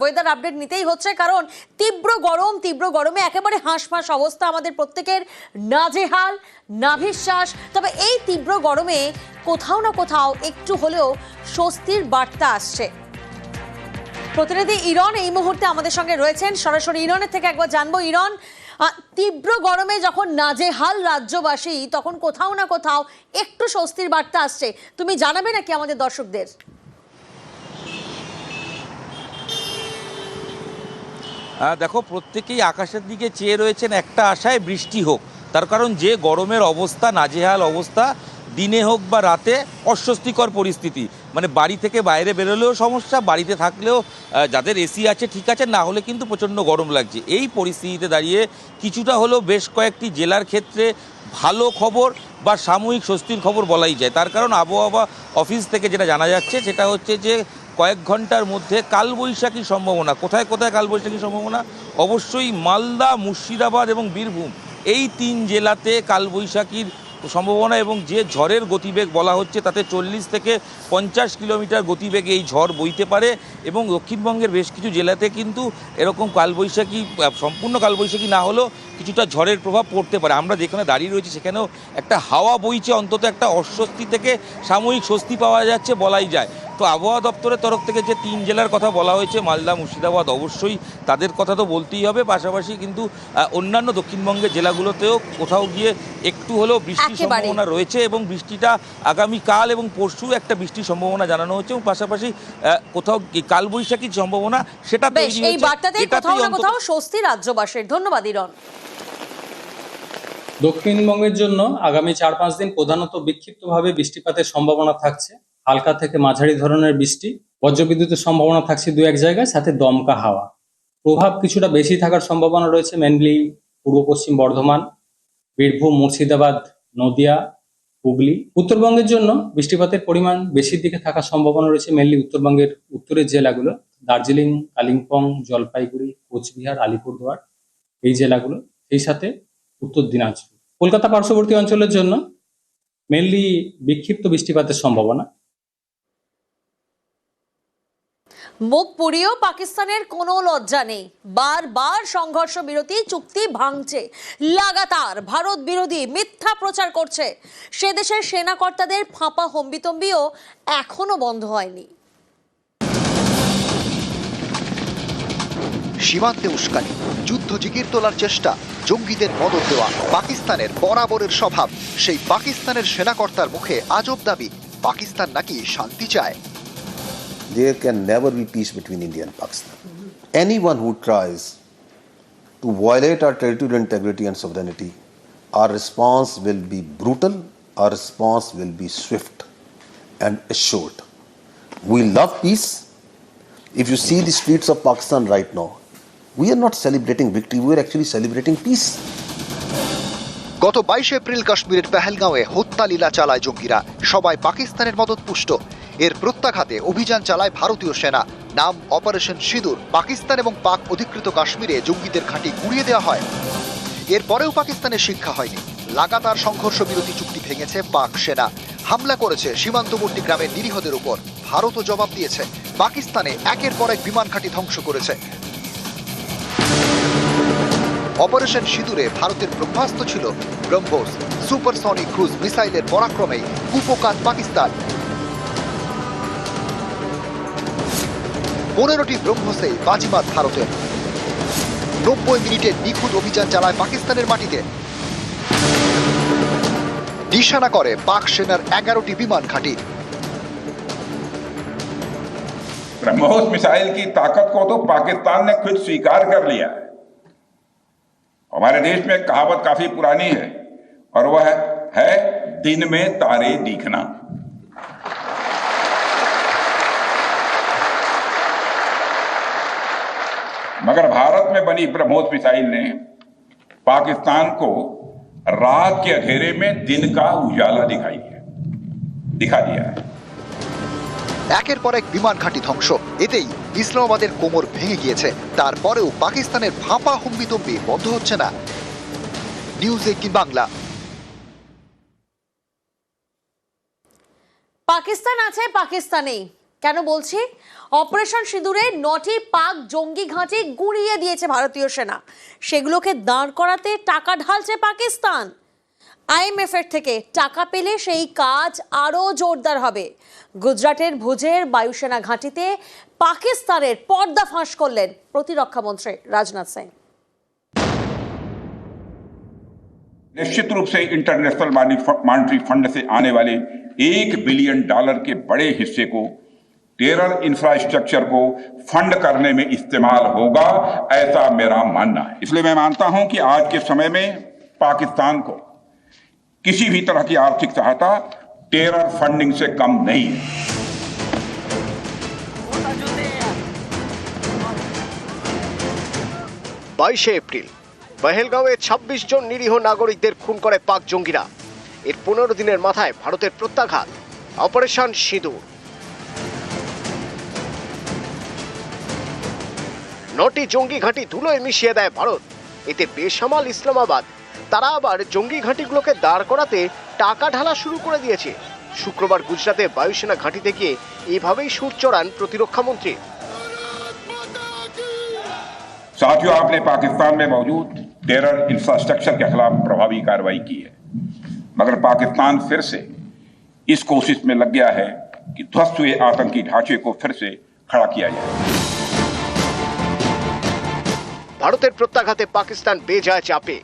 Weather update নিতেই হচ্ছে, কারণ তীব্র গরম, তীব্র গরমে একেবারে হাঁসফাঁস অবস্থা আমাদের প্রত্যেকের। নাজেহাল, নাভিশ্বাস, তবে এই তীব্র গরমে কোথাও না কোথাও একটু হলেও স্বস্তির বার্তা আসছে। প্রতিনিধি ইরন এই মুহূর্তে আমাদের সঙ্গে রয়েছেন। সরাসরি ইরনের থেকে একবার জানব, ইরন তীব্র গরমে যখন নাজেহাল রাজ্যবাসী, তখন কোথাও না কোথাও একটু স্বস্তির বার্তা আসছে। তুমি জানাবে নাকি আমাদের দর্শকদের? দেখো, প্রত্যেকেই আকাশের দিকে চেয়ে রয়েছেন, একটা আশায় বৃষ্টি হোক। তার কারণ যে গরমের অবস্থা, নাজেহাল অবস্থা, দিনে হোক বা রাতে, অস্বস্তিকর পরিস্থিতি। মানে বাড়ি থেকে বাইরে বেরোলেও সমস্যা, বাড়িতে থাকলেও যাদের এসি আছে, ঠিক আছে, না হলে কিন্তু প্রচণ্ড গরম লাগছে। এই পরিস্থিতিতে দাঁড়িয়ে কিছুটা হলেও বেশ কয়েকটি জেলার ক্ষেত্রে ভালো খবর বা সাময়িক স্বস্তির খবর বলাই যায়। তার কারণ আবহাওয়া অফিস থেকে যেটা জানা যাচ্ছে, সেটা হচ্ছে যে কয়েক ঘণ্টার মধ্যে কালবৈশাখীর সম্ভাবনা। কোথায় কোথায় কালবৈশাখীর সম্ভাবনা? অবশ্যই মালদা, মুর্শিদাবাদ এবং বীরভূম। এই তিন জেলাতে কালবৈশাখীর সম্ভাবনা এবং যে ঝড়ের গতিবেগ বলা হচ্ছে, তাতে চল্লিশ থেকে পঞ্চাশ কিলোমিটার গতিবেগে এই ঝড় বইতে পারে এবং দক্ষিণবঙ্গের বেশ কিছু জেলাতে কিন্তু এরকম কালবৈশাখী সম্পূর্ণ কালবৈশাখী না হলেও কিছুটা ঝড়ের প্রভাব পড়তে পারে। আমরা যেখানে দাঁড়িয়ে রয়েছি সেখানেও একটা হাওয়া বইছে অন্তত একটা অস্বস্তি থেকে সাময়িক স্বস্তি পাওয়া যাচ্ছে বলাই যায়। তো আবহাওয়া দপ্তরের তরফ থেকে যে তিন জেলার কথা বলা হয়েছে মালদা মুর্শিদাবাদ অবশ্যই তাদের কথা তো বলতেই হবে। পাশাপাশি কিন্তু অন্যান্য দক্ষিণবঙ্গের জেলাগুলোতেও কোথাও গিয়ে একটু হলেও বৃষ্টির সম্ভাবনা রয়েছে এবং বৃষ্টিটা আগামীকাল এবং পরশু একটা বৃষ্টির সম্ভাবনা জানানো হচ্ছে এবং পাশাপাশি কোথাও কালবৈশাখীর সম্ভাবনা সেটা এই এটাতেই কোথাও না কোথাও স্বস্তি রাজ্যবাসীর। ধন্যবাদ ইরন। দক্ষিণবঙ্গের জন্য আগামী চার পাঁচ দিন প্রধানত বিক্ষিপ্তভাবে বৃষ্টিপাতের সম্ভাবনা থাকছে। হালকা থেকে মাঝারি ধরনের বৃষ্টি, বজ্রবিদ্যুতের সম্ভাবনা থাকছে দু এক জায়গায়, সাথে দমকা হাওয়া। প্রভাব কিছুটা বেশি থাকার সম্ভাবনা রয়েছে মেনলি পূর্ব পশ্চিম বর্ধমান, বীরভূম, মুর্শিদাবাদ, নদিয়া, হুগলি। উত্তরবঙ্গের জন্য বৃষ্টিপাতের পরিমাণ বেশির দিকে থাকার সম্ভাবনা রয়েছে মেনলি উত্তরবঙ্গের উত্তরের জেলাগুলো, দার্জিলিং, কালিম্পং, জলপাইগুড়ি, কোচবিহার, আলিপুরদুয়ার এই জেলাগুলো। সেই সাথে উত্তর দিনাজপুর। কলকাতা পার্শ্ববর্তী অঞ্চলের জন্য মেনলি বিক্ষিপ্ত বৃষ্টিপাতের সম্ভাবনা। মুখ পুড়িয়েও পাকিস্তানের কোনো লজ্জা নেই। বারবার সংঘর্ষ বিরতি, চুক্তি ভাঙছে। লাগাতার ভারত বিরোধী মিথ্যা প্রচার করছে। সে দেশের সেনাকর্তাদের ফাঁপা হম্বিতম্বিও এখনও বন্ধ হয়নি। সীমান্তে উস্কানি যুদ্ধ জিগির তোলার চেষ্টা জঙ্গিদের মদত দেওয়া পাকিস্তানের বরাবরের স্বভাব সেই পাকিস্তানের সেনাকর্তার মুখে আজব দাবি পাকিস্তান নাকি শান্তি চায় there can never be peace between India and Pakistan. Anyone who tries to violate our territorial integrity and sovereignty, our response will be brutal, our response will be swift and assured. We love peace. If you see the streets of Pakistan right now, we are not celebrating victory, we are actually celebrating peace. গত বাইশে April কাশ্মীরের পেহেলগাঁওয়ে হত্যা লীলা চালায় জঙ্গিরা। সবাই পাকিস্তানের মদত পুষ্ট। এর প্রত্যাঘাতে অভিযান চালায় ভারতীয় সেনা। নাম অপারেশন সিঁদুর। পাকিস্তান এবং পাক অধিকৃত কাশ্মীরে জঙ্গিদের ঘাঁটি গুঁড়িয়ে দেওয়া হয়। এরপরেও পাকিস্তানের শিক্ষা হয়নি। লাগাতার সংঘর্ষ বিরতি চুক্তি ভেঙেছে পাক সেনা। হামলা করেছে সীমান্তবর্তী গ্রামের নিরীহদের উপর। ভারতও জবাব দিয়েছে পাকিস্তানে একের পর এক বিমান ঘাঁটি ধ্বংস করেছে। অপারেশন সিঁদুরে ভারতের ব্রহ্মাস্ত্র ছিল ব্রহ্মোস সুপারসনিক ক্রুজ মিসাইলের পরাক্রমেই কুপকাত পাকিস্তান পনেরোটি ব্রহ্মসেই বাজিমাত ভারতের নব্বই মিনিটের নিখুঁত অভিযান চালায় পাকিস্তানের মাটিতে নিশানা করে পাক সেনার এগারোটি বিমান ঘাঁটি ब्रह्मोस मिसाइल की ताकत को तो पाकिस्तान ने खुद स्वीकार कर लिया है हमारे देश में कहावत काफ़ी पुरानी है, और वह है दिन में तारे दिखना। मगर भारत में बनी ब्रह्मोस मिसाइल ने पाकिस्तान को रात के अंधेरे में दिन का उजाला दिखाई है, दिखा दिया है। একের পর এক বিমান ঘাঁটি ধ্বংস। এতেই ইসলামাবাদের কোমর ভেঙে গিয়েছে। তারপরেও পাকিস্তানের ফাঁপা হুম্বিতম্বি বন্ধ হচ্ছে না। News eighteen Bangla. পাকিস্তান আছে পাকিস্তানেই কেন বলছি? অপারেশন সিঁদুরে নটি পাক জঙ্গি ঘাঁটি গুঁড়িয়ে দিয়েছে ভারতীয় সেনা। সেগুলোকে দাঁড় করাতে টাকা ঢালছে পাকিস্তান। আইএমএফ এর থেকে টাকা পেলে সেই কাজ আরও জোরদার হবে গুজরাটের ভুজের বায়ুসেনা ঘাঁটিতে পাকিস্তানের পর্দা ফাঁস করলেন প্রতিরক্ষা মন্ত্রী রাজনাথ সিং निश्चित रूप से इंटरनेशनल मॉनिटरी फंड से आने वाले एक बिलियन डॉलर के बड़े हिस्से को टेरर इंफ्रास्ट्रक्चर को फंड करने में इस्तेमाल होगा ऐसा मेरा मानना है इसलिए मैं मानता हूं कि आज के समय में पाकिस्तान को किसी भी तरह की आर्थिक सहायता टेरर फंडिंग से कम नहीं है বাইশে এপ্রিল পহেলগাঁওয়ে ২৬ জন নিরীহ নাগরিকদের খুন করে পাক জঙ্গিরা এর পনেরো দিনের মাথায় ভারতের প্রত্যাঘাত অপারেশন সিঁদুর নটি জঙ্গি ঘাঁটি ধুলোয় মিশিয়ে দেয় ভারত এতে বেসামাল ইসলামাবাদ তারা আবার জঙ্গি ঘাঁটিগুলোকে দাঁড় করাতে টাকা ঢালা শুরু করে দিয়েছে শুক্রবার গুজরাতে বায়ুসেনা ঘাঁটিতে গিয়ে এভাবেই সুর চড়ান প্রতিরক্ষা মন্ত্রী साथियों आपने पाकिस्तान में मौजूद टेरर इंफ्रास्ट्रक्चर के खिलाफ प्रभावी कार्रवाई की है मगर पाकिस्तान फिर से इस कोशिश में लग गया है कि ध्वस्त हुए आतंकी ढांचे को फिर से खड़ा किया जाए ভারতের প্রত্যাঘাতে পাকিস্তান বেজায় চাপে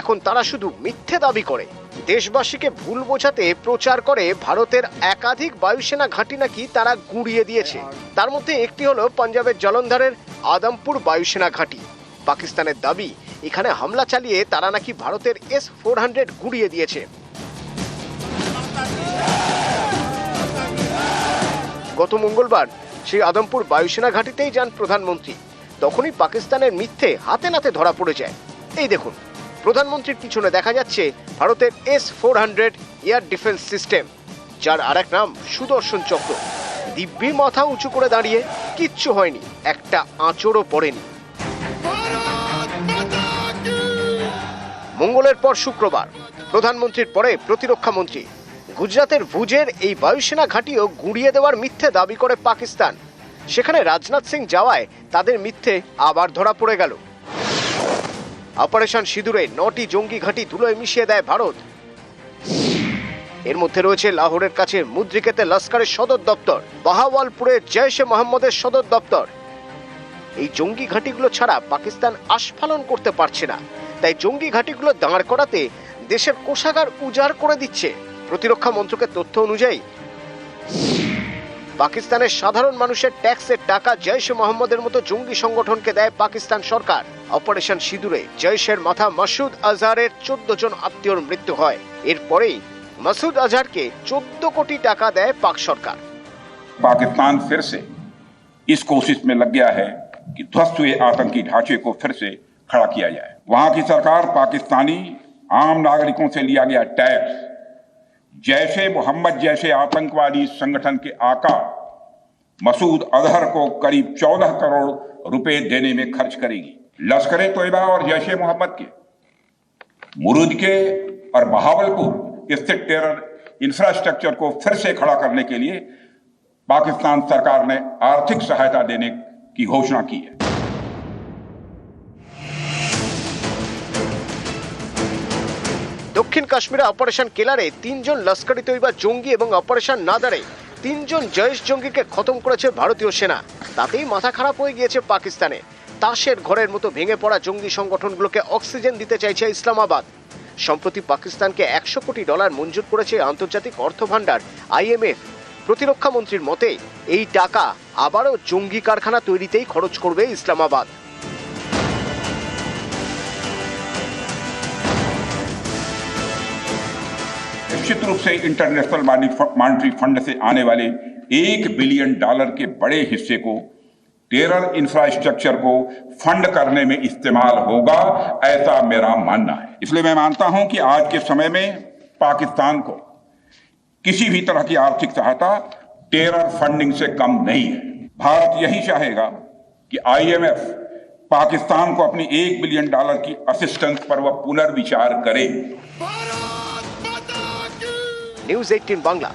এখন তারা শুধু মিথ্যে দাবি করে। দেশবাসীকে ভুল বোঝাতে প্রচার করে ভারতের একাধিক বায়ুসেনা ঘাঁটি নাকি তারা গুঁড়িয়ে দিয়েছে। তার মধ্যে একটি হলো পাঞ্জাবের জলন্ধরের আদমপুর বায়ুসেনা ঘাঁটি। পাকিস্তানের দাবি, এখানে হামলা চালিয়ে তারা নাকি ভারতের এস ফোর হান্ড্রেড গুঁড়িয়ে দিয়েছে। গত মঙ্গলবার সেই আদমপুর বায়ুসেনা ঘাঁটিতেই যান প্রধানমন্ত্রী। তখনই পাকিস্তানের মিথ্যে হাতে নাতে ধরা পড়ে যায়। এই দেখুন। প্রধানমন্ত্রীর পিছনে দেখা যাচ্ছে ভারতের S four hundred air defence system, যার আর এক নাম সুদর্শন চক্র। দিব্যি মাথা উঁচু করে দাঁড়িয়ে কিচ্ছু হয়নি, একটা আঁচড়ও পড়েনি। মঙ্গলের পর শুক্রবার, প্রধানমন্ত্রীর পরে প্রতিরক্ষা মন্ত্রী। গুজরাতের ভুজের এই বায়ুসেনা ঘাঁটিও গুঁড়িয়ে দেওয়ার মিথ্যে দাবি করে পাকিস্তান। সেখানে রাজনাথ সিং যাওয়ায় তাদের মিথ্যে আবার ধরা পড়ে গেল। অপারেশন সিঁদুরে নটি জঙ্গি ঘাঁটি ধুলোয় মিশিয়ে দেয় ভারত। এর মধ্যে রয়েছে লাহোরের কাছে মুদ্রিকেতে লস্করের সদর দপ্তর, বাহাওয়ালপুরে জৈশে মোহাম্মদের সদর দপ্তর। এই জঙ্গি ঘাঁটিগুলো ছাড়া পাকিস্তান আস্ফালন করতে পারছে না। তাই জঙ্গি ঘাঁটিগুলো দাঁড় করাতে দেশের কোষাগার উজাড় করে দিচ্ছে। প্রতিরক্ষা মন্ত্রকের তথ্য অনুযায়ী পাকিস্তানের সাধারণ মানুষের ট্যাক্সের টাকা জৈশে মোহাম্মদের মতো জঙ্গি সংগঠনকে দেয় পাকিস্তান সরকার অপারেশন সিঁদুরে জৈশের মাথা মাসুদ আজহারের চোদ্দ জন আত্মীয়র মৃত্যু হয় এরপরেই মাসুদ আজহারকে চোদ্দ কোটি টাকা দেয় পাক সরকার पाकिस्तान फिर से इस कोशिश में लग गया है कि ध्वस्त हुए आतंकी ढांचे को फिर से खड़ा किया जाए वहां की सरकार पाकिस्तानी आम नागरिकों से लिया गया टैक्स जैसे मोहम्मद जैसे आतंकवादी संगठन के आका मसूद अजहर को करीब 14 करोड़ रुपए देने में खर्च करेगी। लश्कर तोयबा और जैश मोहम्मद के, मुरुद के और बहावलपुर स्थित टेरर इंफ्रास्ट्रक्चर को फिर से खड़ा करने के लिए पाकिस्तान सरकार ने आर्थिक सहायता देने की घोषणा की है। দক্ষিণ কাশ্মীরে অপারেশন কেলারে তিনজন লস্করি তৈবা জঙ্গি এবং অপারেশন নাদারে তিনজন জয়েশ জঙ্গিকে খতম করেছে ভারতীয় সেনা। তাতেই মাথা খারাপ হয়ে গিয়েছে পাকিস্তানে। তাসের ঘরের মতো ভেঙে পড়া জঙ্গি সংগঠনগুলোকে অক্সিজেন দিতে চাইছে ইসলামাবাদ। সম্প্রতি পাকিস্তানকে একশো কোটি ডলার মঞ্জুর করেছে আন্তর্জাতিক অর্থ ভাণ্ডার আইএমএফ। প্রতিরক্ষা মন্ত্রীর মতে, এই টাকা আবারও জঙ্গি কারখানা তৈরিতেই খরচ করবে ইসলামাবাদ। निश्चित रूप से इंटरनेशनल मॉनिटरी फंड से आने वाले एक बिलियन डॉलर के बड़े हिस्से को टेरर इंफ्रास्ट्रक्चर को फंड करने में इस्तेमाल होगा, ऐसा मेरा मानना है। इसलिए मैं मानता हूँ कि आज के समय में पाकिस्तान को किसी भी तरह की आर्थिक सहायता टेरर फंडिंग से कम नहीं है। भारत यही चाहेगा कि आईएमएफ पाकिस्तान को अपनी एक बिलियन डॉलर की असिस्टेंस पर वह पुनर्विचार करे। News eighteen Bangla.